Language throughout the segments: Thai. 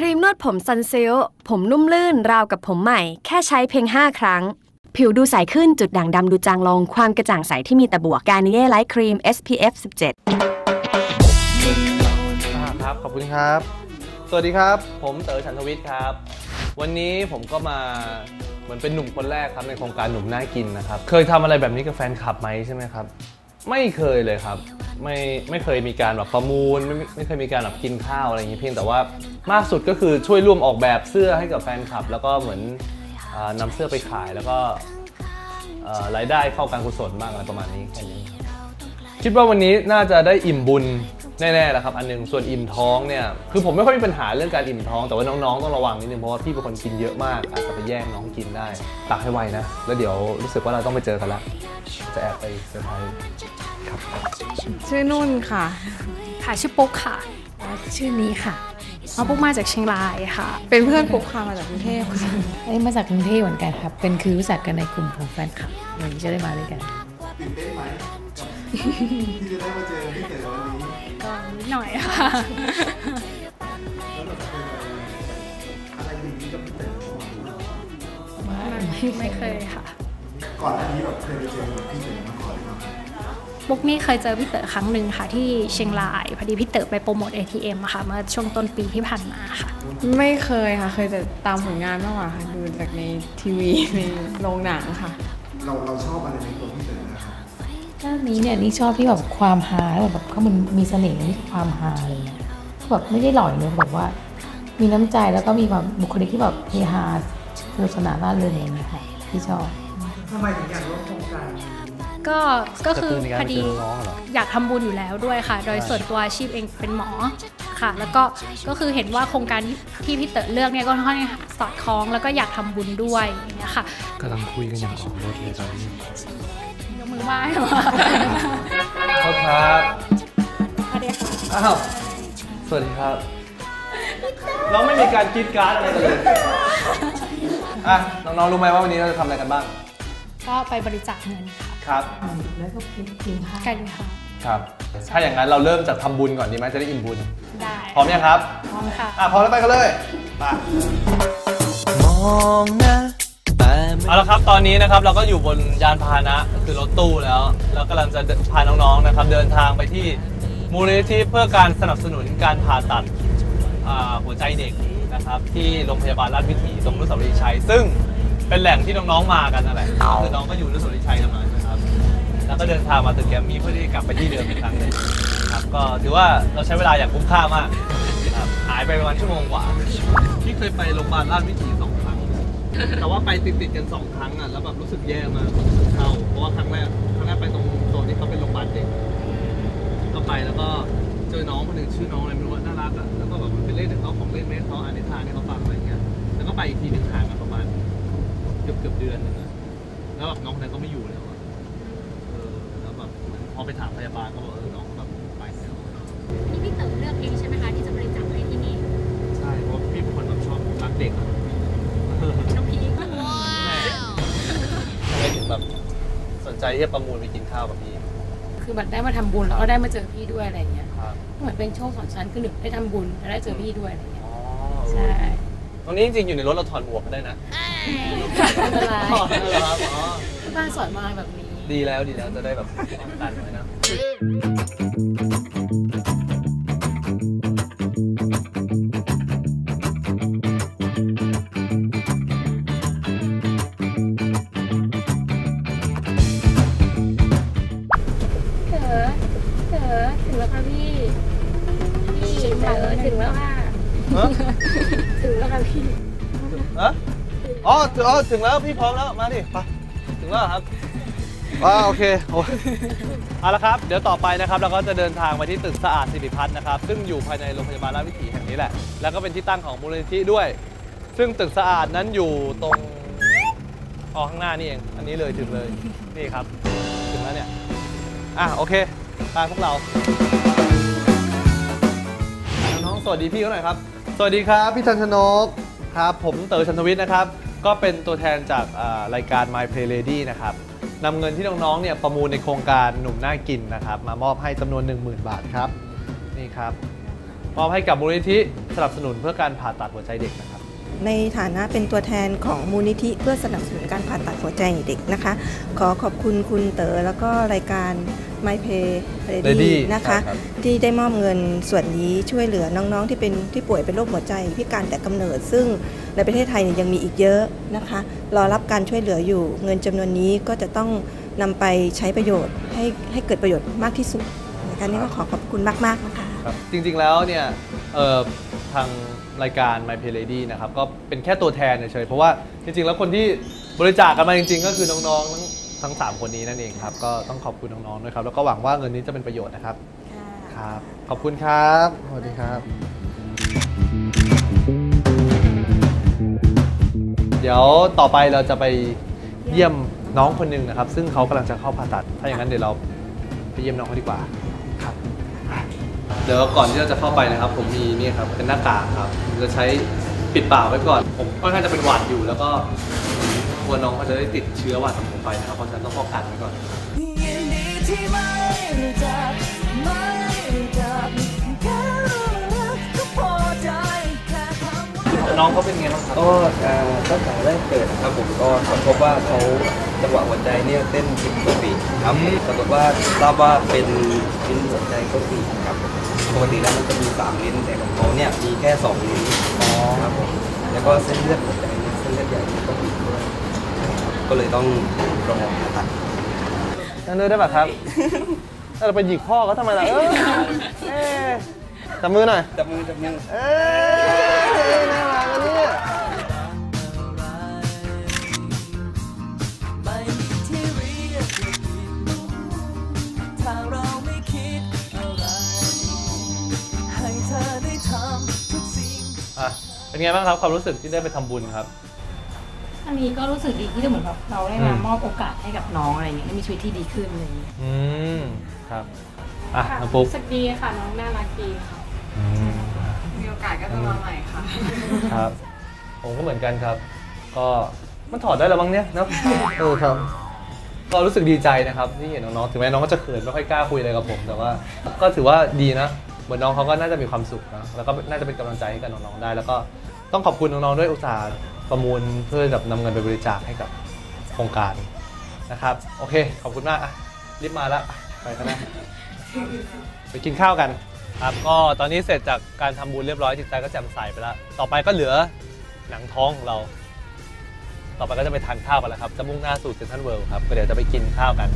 ครีมนวดผมซันซิลผมนุ่มลื่นราวกับผมใหม่ แค่ใช้เพียง 5 ครั้ง ผิวดูใสขึ้นจุดด่างดำดูจางลง ความกระจ่างใสที่มีแต่บวกการนิเย่ไลท์ครีม SPF 17 ครับ ขอบคุณครับ สวัสดีครับ ผมเต๋อฉันทวิทย์ครับ วันนี้ผมก็มาเหมือนเป็นหนุ่มคนแรกครับในโครงการหนุ่มน่ากินนะครับ เคยทำอะไรแบบนี้กับแฟนคลับไหมใช่ไหมครับ ไม่เคยเลยครับ ไม่ไม่เคยมีการแบบประมูลไม่ไม่เคยมีการแบบกินข้าวอะไรอย่างนี้เพียงแต่ว่ามากสุดก็คือช่วยร่วมออกแบบเสื้อให้กับแฟนคลับ แล้วก็เหมือนอนำเสื้อไปขายแล้วก็รายได้เข้าการกุศลบ้างอะไรประมาณนี้แค่นี้คิดว่าวันนี้น่าจะได้อิ่มบุญแน่ๆแหละครับอันหนึงส่วนอิ่มท้องเนี่ยคือผมไม่ค่อยมีปัญหาเรื่องการอิ่มท้องแต่ว่าน้องๆต้องระวังนิดนึงเพราะว่าพี่เป็นคนกินเยอะมากอาจจะไปแย่งน้องกินได้ตักให้ไวนะ แล้วเดี๋ยวรู้สึกว่าเราต้องไปเจอกันละจะแอบไปเซอร์ไพรส์ ครับ ชื่อนุ่นค่ะ ค่ะชื่อปุ๊กค่ะ ชื่อนี้ค่ะเอาปุ๊กมาจากเชียงรายค่ะ เป็นเพื่อนปุ๊กค่ะมาจากกรุงเทพค่ะอันนี้มาจากกรุงเทพเหมือนกันครับ เป็นคือรู้จักกันในกลุ่มของแฟนคลับวันนี้จะได้มาด้วยกันก็นิดหน่อยค่ะไม่เคยค่ะ ก่อนหน้านี้แบบเคยไปเจอพี่เต๋อมาก่อน หรือเปล่าปุ๊กนี่เคยเจอพี่เต๋อครั้งหนึ่งค่ะ ที่เชียงรายพอดีพี่เต๋อไปโปรโมท ATM อะค่ะเมื่อช่วงต้นปีที่ผ่านมาค่ะ ไม่เคยค่ะ เคยแต่ตามผลงานมากกว่าค่ะดูจากในทีวีในโรงหนังค่ะ เราเราชอบอะไรในตัวพี่เต๋อนะครับด้านนี้เนี่ยนี่ชอบที่แบบความฮาแบบเขามันมีเสน่ห์ที่ความฮาอะไรเงี้ยแบบไม่ได้หล่อยเนอะแบบว่า มีน้ำใจแล้วก็มีความบุคลิกที่แบบเฮฮาสนุกสนานร่าเริงอะไรเงี้ยค่ะที่ชอบทำไมถึงอยากร่วมโครงการ ก็ก็คือจะตื่นในการพอดีไปเจอน้องๆเหรออยากทำบุญอยู่แล้วด้วยค่ะ โดยส่วนตัวอาชีพเองเป็นหมอค่ะ แล้วก็ก็คือเห็นว่าโครงการที่พี่เต๋อเลือกเนี่ยก็ค่อนข้างสอดคล้องแล้วก็อยากทำบุญด้วยอย่างเงี้ยค่ะกำลังคุยกันอย่างออกรถเลยตอนนี้ยกมือไหว้ค่ะขอบครับสวัสดีค่ะอ้าวสวัสดีครับเราไม่มีการคิดการ์ดอะไรกันเลยอะน้องๆรู้ไหมว่าวันนี้เราจะทำอะไรกันบ้าง ก็ไปบริจาคเงินค่ะ ครับ แล้วก็กินข้าวกันค่ะ ครับ ถ้าอย่างนั้นเราเริ่มจากทำบุญก่อนดีไหมจะได้อิ่มบุญ ได้ พร้อมยังครับ พร้อมค่ะ อะพร้อมแล้วไปกันเลยไปเอาละครับตอนนี้นะครับเราก็อยู่บนยานพาหนะคือรถตู้แล้วแล้วกำลังจะพาน้องๆนะครับ เดินทางไปที่มูลนิธิเพื่อการสนับสนุนการผ่าตัดอ่าหัวใจเด็กนะครับ ที่โรงพยาบาลราชวิถีตรงอนุสาวรีย์ชัย ซึ่งเป็นแหล่งที่น้องๆมากันนั่นแหละคือน้องก็อยู่อนุสาวรีย์ชัยกันมานะครับ แล้วก็เดินทางมาตึกแกรมมี่เพื่อที่จะกลับไปที่เดิมอีกครั้งหนึ่งครับก็ถือว่าเราใช้เวลาอย่างคุ้มค่ามากครับหายไปประมาณชั่วโมงกว่าพี่เคยไปโรงพยาบาลราชวิถีสองครั้ง แต่ว่าไปติดติดๆกันสองครั้งอะแล้วแบบรู้สึกแย่มากเข้าเพราะว่าครั้งแรกครั้งแรกไปตรงโซนที่เขาเป็นโรงพยาบาลเด็ก ก็ไปแล้วก็เจอน้องคนหนึ่งชื่อน้องอะไรไม่รู้น่ารักอะแล้วก็แบบมันเป็นเล่นของเขาของเล่นแม่เขาอ่านนิทานให้เขาฟังอะไรเงี้ยแล้วก็ไปอีกทีหนึ่งห่างกันประมาณเกือบเกือบๆเดือนหนึงอะแล้วแบบน้องคนนั้นก็ไม่อยู่แล้วอะ เออแล้วแบบ พอไปถามพยาบาลก็บอกเออน้องแบบไปแล้วนี่พี่เต๋อเลือกเองใช่ไหมคะที่จะบริจาคให้ที่นี่ใช่เพราะพี่เป็นคนแบบชอบรักเด็กอะน้องพีคทำไมถึงแบบสนใจที่จะประมูลไปกินข้าวกับพี่คือแบบได้มาทำบุญแล้วก็ได้มาเจอพี่ด้วยอะไรเงี้ยครับเหมือนเป็นโชคสองชั้นคือหนึ่งได้ทำบุญและได้เจอพี่ด้วยอะไรเงี้ยอ๋อใช่ตรงนี้จริงๆอยู่ในรถเราถอดหมวกก็ได้นะอันตราย อ๋อนั่นเหรอครับอ๋อบ้านสอนมาแบบนี้ ดีแล้วดีแล้วจะได้แบบป้องกันไว้นะเต๋อเต๋อถึงแล้วค่ะพี่พี่เต๋อถึงแล้วค่ะฮะถึงแล้วค่ะพี่ฮะอ๋อถึงแล้วพี่พร้อมแล้ว มาดิไปถึงแล้วครับ ว้าโอเคโอ้เอาละครับ เดี๋ยวต่อไปนะครับเราก็จะเดินทางไปที่ตึกสะอาดสิริพัฒน์นะครับ ซึ่งอยู่ภายในโรงพยาบาลราชวิถีแห่งนี้แหละ แล้วก็เป็นที่ตั้งของมูลนิธิด้วย ซึ่งตึกสะอาดนั้นอยู่ตรงอ๋อข้างหน้านี่เอง อันนี้เลยถึงเลย นี่ครับ ถึงแล้วเนี่ย อะโอเคไปพวกเรา น้องๆสวัสดีพี่เขาหน่อยครับ สวัสดีครับพี่ทันชนกครับ ผมเต๋อชันทวิทย์นะครับ ก็เป็นตัวแทนจากอ่ารายการ My Play Lady นะครับ นำเงินที่น้องๆเนี่ยประมูลในโครงการหนุ่มน่ากินนะครับมามอบให้จำนวน 10,000 บาทครับนี่ครับมอบให้กับมูลนิธิสนับสนุนเพื่อการผ่าตัดหัวใจเด็กนะครับ ในฐานะเป็นตัวแทนของมูลนิธิเพื่อสนับสนุนการผ่าตัดหัวใจเด็กนะคะ ขอขอบคุณคุณเต๋อแล้วก็รายการ My Pay Ready Ready นะคะใช่ครับที่ได้มอบเงินส่วนนี้ช่วยเหลือน้องๆ ที่เป็นที่ป่วยเป็นโรคหัวใจพิการแต่กำเนิด ซึ่งในประเทศไทยเนี่ยยังมีอีกเยอะนะคะ รอรับการช่วยเหลืออยู่ เงินจำนวนนี้ก็จะต้องนำไปใช้ประโยชน์ให้ให้เกิดประโยชน์มากที่สุดนะคะนี่ก็ขอขอบคุณมากๆนะคะครับจริงๆแล้วเนี่ยเอ่อ ทางรายการ My Pay Lady นะครับ ก็เป็นแค่ตัวแทนเฉยๆเพราะว่าจริงๆ แล้วคนที่บริจาคกันมาจริง ๆ ก็คือน้องๆทั้งทั้งสามคนนี้นั่นเองครับ ก็ต้องขอบคุณน้องๆด้วยครับ แล้วก็หวังว่าเงินนี้จะเป็นประโยชน์นะครับครับ ขอบคุณครับสวัสดีครับ เดี๋ยวต่อไปเราจะไปเยี่ยมน้องคนหนึ่งนะครับ ซึ่งเขากำลังจะเข้าผ่าตัด ถ้าอย่างนั้นเดี๋ยวเราไปเยี่ยมน้องเขาดีกว่าครับ เดี๋ยวก่อนที่เราจะเข้าไปนะครับ ผมมีนี่ครับเป็นหน้ากากครับผมจะใช้ปิดปากไว้ก่อน ผมค่อนข้างจะเป็นหวัดอยู่ แล้วก็กลัวน้องเขาจะได้ติดเชื้อหวัดของผมไปนะครับเพราะฉะนั้นต้องป้องกันไว้ก่อนยินดีที่ไม่รู้จักไม่รู้จักแค่รู้รักก็พอใจแค่คำว่าน้องเขาเป็นไงบ้างครับ ก็เอ่อตั้งแต่แรกเกิดนะครับผมก็ค้นพบว่าเขาจังหวะหัวใจเนี่ยเต้นผิดปกติครับปรากฏว่าทราบว่าเป็นลิ้นหัวใจก็ตีบครับ ปกติแล้วมันจะมีสามลิ้นแต่ของเขาเนี่ยมีแค่สองลิ้นครับผมแล้วก็เส้นเลือดหัวใจเนี่ยเส้นเลือดใหญ่ก็ตีบด้วยก็เลยต้องรอผ่าตัดนั่นด้วยได้ป่ะครับเราไปหยิกพ่อเขาทำไมล่ะเออเอ๊ะจับมือหน่อยจับมือจับมือเอ้ยน่ารักอ เป็นไงบ้างครับความรู้สึกที่ได้ไปทำบุญครับ อันนี้ก็รู้สึกดีที่เหมือนแบบเราได้อืมามมอบโอกาสให้กับน้องอะไรอย่างเงี้ยให้มีชีวิตที่ดีขึ้นอะไรอย่างเงี้ยอืมครับอะน้องปุ๊กรู้สึกดีค่ะน้องน่ารักดีค่ะอืมมีโอกาสก็จะมาใหม่ค่ะ ครับ ผมก็เหมือนกันครับ ก็มันถอดได้แล้วมั้งเนี่ยเนอะเออครับ ก็รู้สึกดีใจนะครับที่เห็นน้องๆถึงแม้น้องก็จะเขินไม่ค่อยกล้าคุยอะไรกับผม แต่ว่า ก็ถือว่าดีนะ เหมือนน้องเขาก็น่าจะมีความสุขนะแล้วก็น่าจะเป็นกำลังใจให้กับน้องๆได้ แล้วก็ต้องขอบคุณน้องๆด้วยอุตสาห์ประมูลเพื่อแบบนำเงินไปบริจาคให้กับโครงการนะครับ โอเค ขอบคุณมากอะรีบมาล้วไปกันนะไปกินข้าวกันครับก็ตอนนี้เสร็จจากการทำบุญเรียบร้อยจิตใจก็แจ่มใสไปแล้วต่อไปก็เหลือหนังท้องของเรา ต่อไปก็จะไปทานข้าวกันแล้วครับจะมุ่งหน้าสู่เซนทรัลเวิลด์ครับก็เดี๋ยวจะไปกินข้าวกัน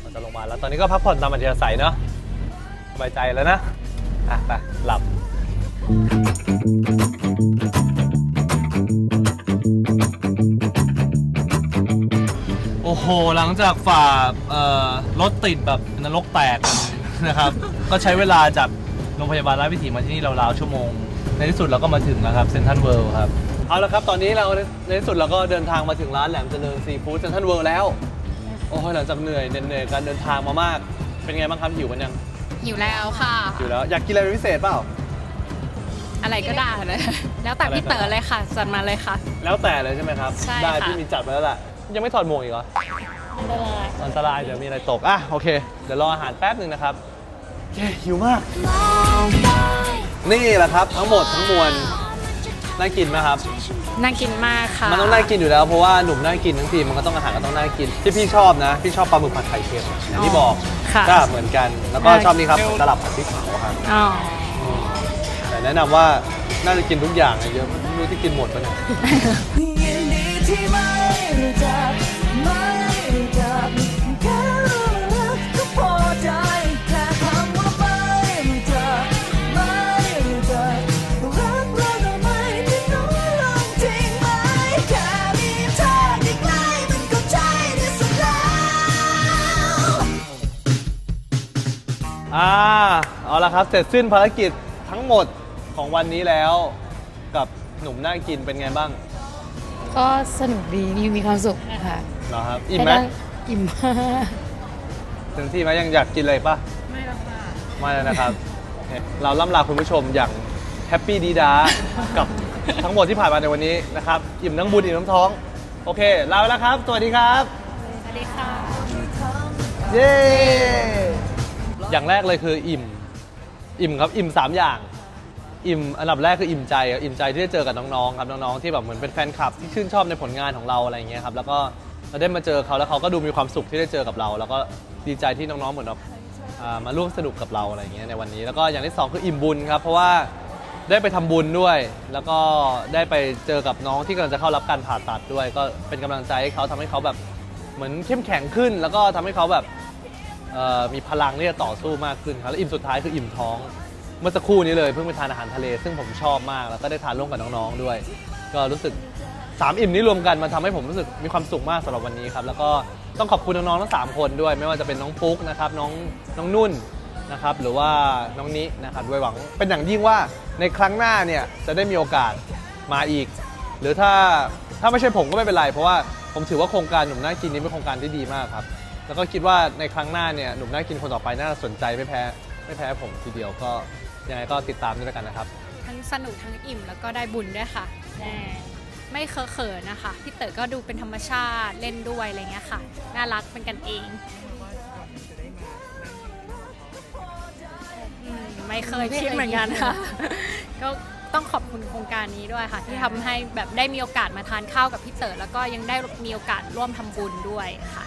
เราจะลงมาแล้วตอนนี้ก็พักผ่อนตามอัธยาศัยเนาะสบายใจแล้วนะ อะไปหลับโอ้โห หลังจากฝ่ารถติดแบบนรกแตกนะครับ ก็ใช้เวลาจากโรงพยาบาลราชวิถีมาที่นี่ราวๆชั่วโมง ในที่สุดเราก็มาถึงแล้วครับเซนทันเวิลด์ครับ เอาละครับตอนนี้เราในที่สุดเราก็เดินทางมาถึงร้านแหลมเจริญซีฟู้ดเซนทันเวิลด์แล้ว โอ้ยหลังจากเหนื่อยเหนื่อยการเดินทางมามาก เป็นไงบ้างครับหิวกันยัง อยู่แล้วค่ะหิวแล้วอยากกินอะไรเป็นพิเศษเปล่า อะไรก็ได้เลย แล้วแต่พี่เต๋อเลยค่ะ จัดมาเลยค่ะ แล้วแต่เลยใช่ไหมครับ ใช่ได้ค่ะ พี่มีจัดมาแล้วล่ะ ยังไม่ถอดหมวกอีกเหรออันตรายอันตรายเดี๋ยวมีอะไรตกอะโอเคเดี๋ยวรออาหารแป๊บหนึ่งนะครับเย้หิวมาก นี่แหละครับทั้งหมดทั้งมวลน่ากินไหมครับ น่ากินมากค่ะมันต้องน่ากินอยู่แล้วเพราะว่าหนุ่มน่ากินทั้งทีมันก็ต้องอาหารก็ต้องน่ากินที่พี่ชอบนะ พี่ชอบปลาหมึกผัดไข่เค็มอย่างที่บอก ค่ะก็เหมือนกัน แล้วก็ได้ชอบนี่ครับตลับผัดพริกเผาครับอ๋อแต่แนะนำว่าน่าจะกินทุกอย่างอะเยอะไม่รู้ที่กินหมดปะเนี่ย เอาละครับเสร็จสิ้นภารกิจทั้งหมดของวันนี้แล้ว กับหนุ่มน่ากินเป็นไงบ้างก็สนุกดีมีมีความสุขค่ะเหรอครับอิ่มไหมด้อิ่มมากเต็มที่ไหมยังอยากกินอะไรปะไม่แล้วค่ะไม่แล้วนะครับโอเคเราล่ำลาคุณผู้ชมอย่างแฮปปี้ดีดากับทั้งหมดที่ผ่านมาในวันนี้นะครับ อิ่มทั้งบุญอิ่มทั้งท้อง โอเคลาไปแล้วครับ สวัสดีครับ สวัสดีค่ะ เย้ อย่างแรกเลยคืออิ่ม อิ่มครับอิ่ม 3 อย่าง อิ่มอันดับแรกคืออิ่มใจอะอิ่มใจที่ได้เจอกับน้องๆครับน้องๆที่แบบเหมือนเป็นแฟนคลับที่ชื่นชอบในผลงานของเราอะไรอย่างเงี้ยครับแล้วก็เราได้มาเจอเขาแล้วเขาก็ดูมีความสุขที่ได้เจอกับเรา แล้วก็ดีใจที่น้องๆเหมือนแบบอ่ามาร่วมสนุกกับเราอะไรอย่างเงี้ยในวันนี้ แล้วก็อย่างที่สองคืออิ่มบุญครับเพราะว่าได้ไปทำบุญด้วย แล้วก็ได้ไปเจอกับน้องที่กำลังจะเข้ารับการผ่าตัดด้วย ก็เป็นกำลังใจให้เขาทำให้เขาแบบเหมือนเข้มแข็งขึ้น แล้วก็ทำให้เขาแบบ มีพลังที่จะต่อสู้มากขึ้นครับแล้วอิ่มสุดท้ายคืออิ่มท้อง เมื่อสักครู่นี้เลยเพิ่งไปทานอาหารทะเล ซึ่งผมชอบมากแล้วก็ได้ทานร่วมกับน้องๆด้วย ก็รู้สึกสามอิ่มนี้รวมกันมันทำให้ผมรู้สึกมีความสุขมากสำหรับวันนี้ครับแล้วก็ต้องขอบคุณน้องๆทั้งสามคนด้วย ไม่ว่าจะเป็นน้องปุ๊กนะครับน้องน้องนุ่นนะครับหรือว่าน้องนินะครับด้วยหวังเป็นอย่างยิ่งว่าในครั้งหน้าเนี่ยจะได้มีโอกาสมาอีก หรือถ้าถ้าไม่ใช่ผมก็ไม่เป็นไร เพราะว่าผมถือว่าโครงการหนุ่มน่ากินนี้เป็นโครงการที่ดีมากครับ แล้วก็คิดว่าในครั้งหน้าเนี่ยหนุ่มน่ากินคนต่อไปน่าจะสนใจไม่แพ้ไม่แพ้ผมทีเดียวก็ยังไงก็ติดตามด้วยแล้วกันนะครับ ทั้งสนุกทั้งอิ่มแล้วก็ได้บุญด้วยค่ะแน่ไม่เคอะเขินนะคะพี่เต๋อก็ดูเป็นธรรมชาติเล่นด้วยอะไรเงี้ยค่ะ น่ารักเป็นกันเองอืมไม่เคยคิดเหมือนกันค่ะ ก็ต้องขอบคุณโครงการนี้ด้วยค่ะ ที่ทำให้แบบได้มีโอกาสมาทานข้าวกับพี่เต๋อแล้วก็ยังได้มีโอกาสร่วมทำบุญด้วยค่ะ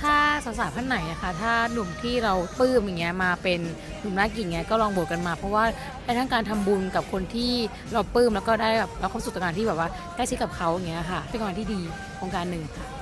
ถ้าสาวๆท่านไหนนะคะถ้าหนุ่มที่เราปลื้มอย่างเงี้ยมาเป็นหนุ่มน่ากินเงี้ยก็ลองโบวกกันมา เพราะว่าได้ทั้งการทำบุญกับคนที่เราปลื้มแล้วก็ได้แบบรับความสุขจากการที่แบบว่าใกล้ชิดกับเขาอย่างเงี้ยค่ะ เป็นโครงการที่ดีโครงการหนึ่งค่ะ